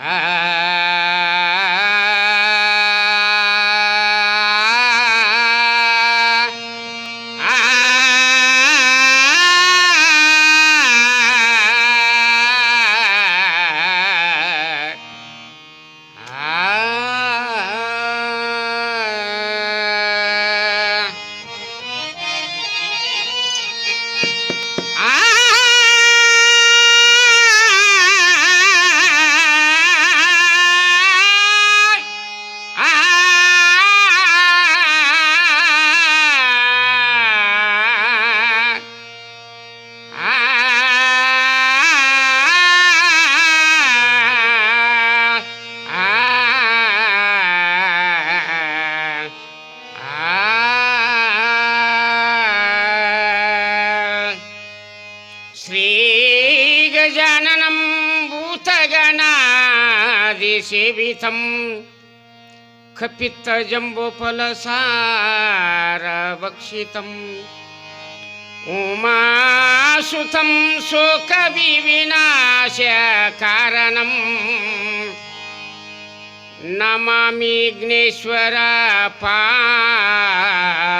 হ্যাঁ गजाननं भूतगणादिसेवितं खपितजम्बुफलसारभक्षितम् उमासुतं शोकविविनाशकारणम्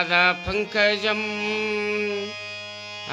नमामिग्नेश्वरपादपङ्कजम् आ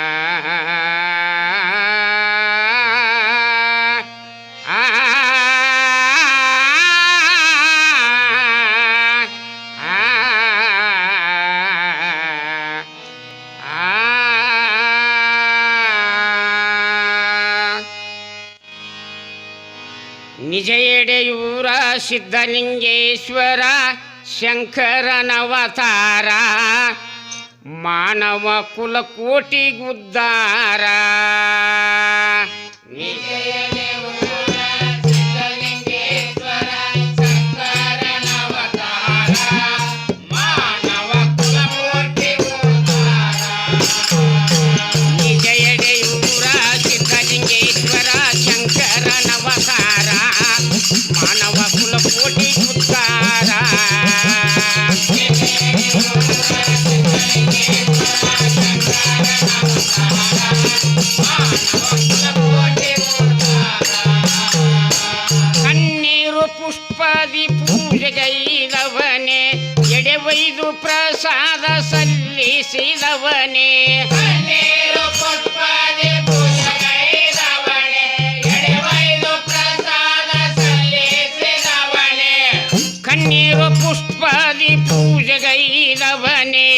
ಎಡೆಯೂರ ಸಿದ್ಧಲಿಂಗೇಶ್ವರ ಶಂಕರನವತಾರ ಮಾನವ ಕುಲ ಕೋಟಿಗುದ್ದಾರ ಎಡೆವೈದು ಪ್ರಸಾದ ಸಲ್ಲಿಸಿದವನೇ. ಕಣ್ಣೀರು ಪುಷ್ಪದಿ ಪೂಜೆಗೈದವನೇ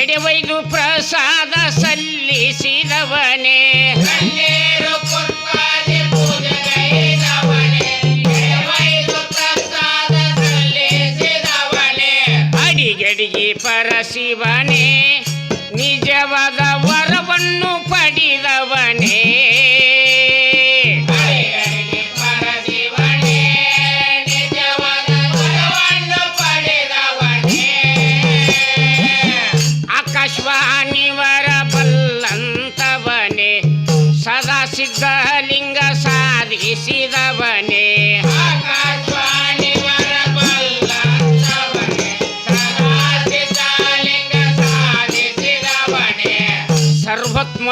ಎಡೆವೈದು ಪ್ರಸಾದ ಸಲ್ಲಿಸಿದವನೇ. ಅಡಿಗಡಿಗೆ ಪರಶಿವನೇ ನಿಜವಾದ ವರವನ್ನು ಪಡೆದವನೇ.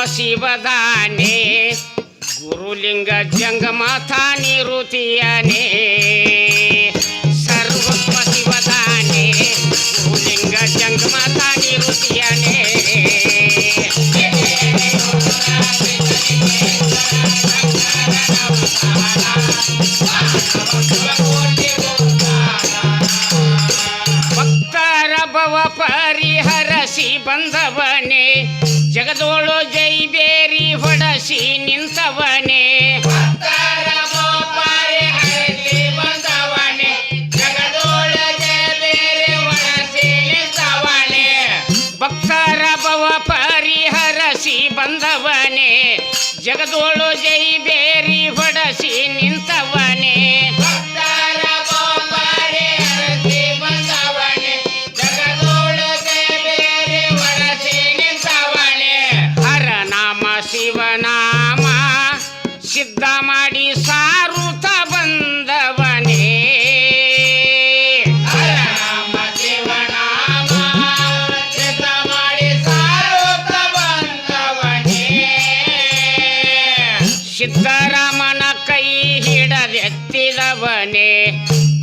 ಶಿವದಾನೆ. ಗುರುಲಿಂಗ ಜಂಗಮಾಥ ನಿರುತಿಯನೇ ಸರ್ವತ್ಮ ಶಿವದಾನೆ. ಗುರುಲಿಂಗ ಜಂಗಮಾಥ ನಿರುತಿಯನೇ ಭಕ್ತರ ಭವ ಪರಿಹರಸಿ ಬಂದವನೇ ಜಗದೋಳು ಜೈ ಬೇರಿ ಹೊಡಸಿ ನಿಂತವನೇ ಭಕ್ತರ ಭವ ಪರಿಹರಿಸಿ ಬಂದವನೇ. ಜಗದೋಳು ಜೈ ಬೇರಿ ಹೊಡಸಿ ನಿಂತವನೇ. ಭಕ್ತರ ಭವ ಪರಿಹರಸಿ ಬಂದವನೇ. ಜಗದೋಳು ಸಿದ್ದರಾಮನ ಕೈ ಹಿಡದೆತ್ತಿದವನೇ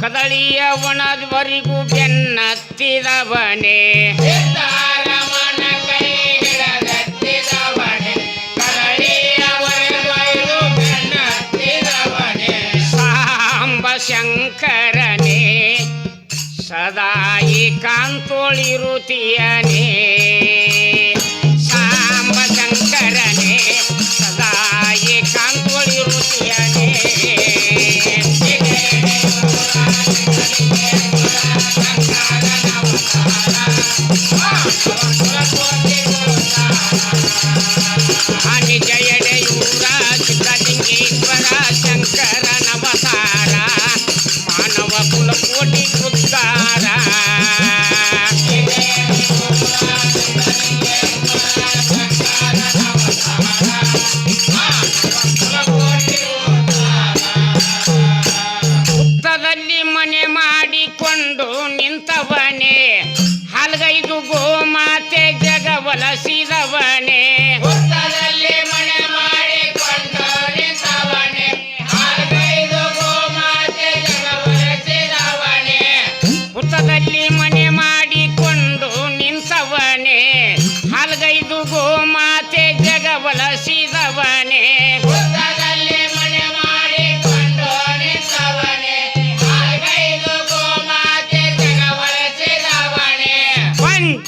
ಕದಳಿಯ ಒಣದವರೆಗೂ ಬೆನ್ನತ್ತಿದವನೆ. ಸಿದ್ದರಾಮನ ಕೈ ಹಿಡದೆತ್ತಿದವನೇ ಕದಳಿಯವರೆಗೂ ಬೆನ್ನತ್ತಿದವನೇ. ಸಾಂಬ ಶಂಕರನೇ ಸದಾ ಏಕಾಂತೋಳಿರುತಿಯನೇ Ah,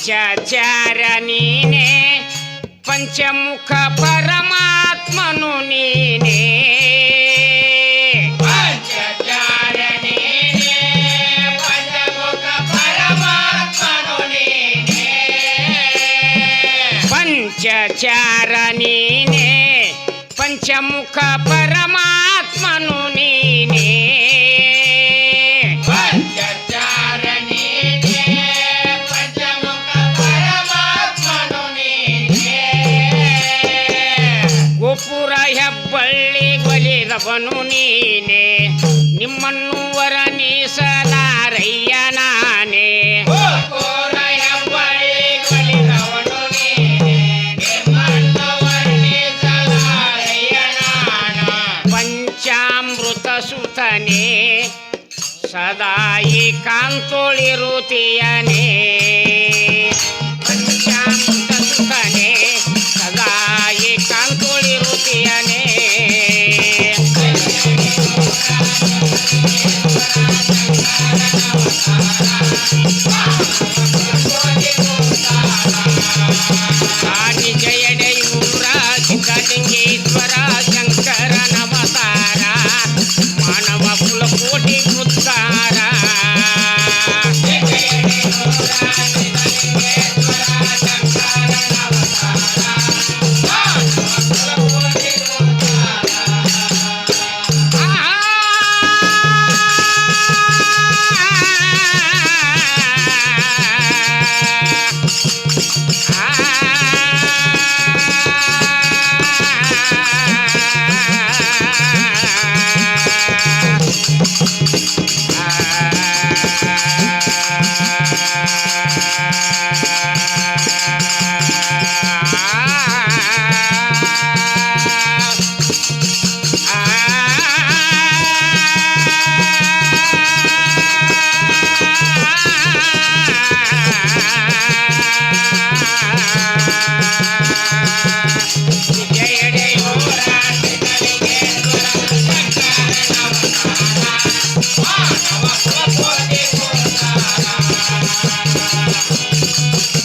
पंचाचार नीने पंचमुख परमात्मनु नीने चरणी ने पंचमुख परमात्मनु नीने ವರವನು ನೀನೆ. ನಿಮ್ಮನ್ನು ವರ ವರನಿಸಲಾರಯ್ಯ ನಾನೇ. ಪಂಚಾಮೃತ ಸುತನೇ ಸದಾ ಈ ಕಾಂತೋಳಿರುತಿಯನೇ. ಪಂಚಾಮೃತ ಸುತನೇ どっち? Thank you.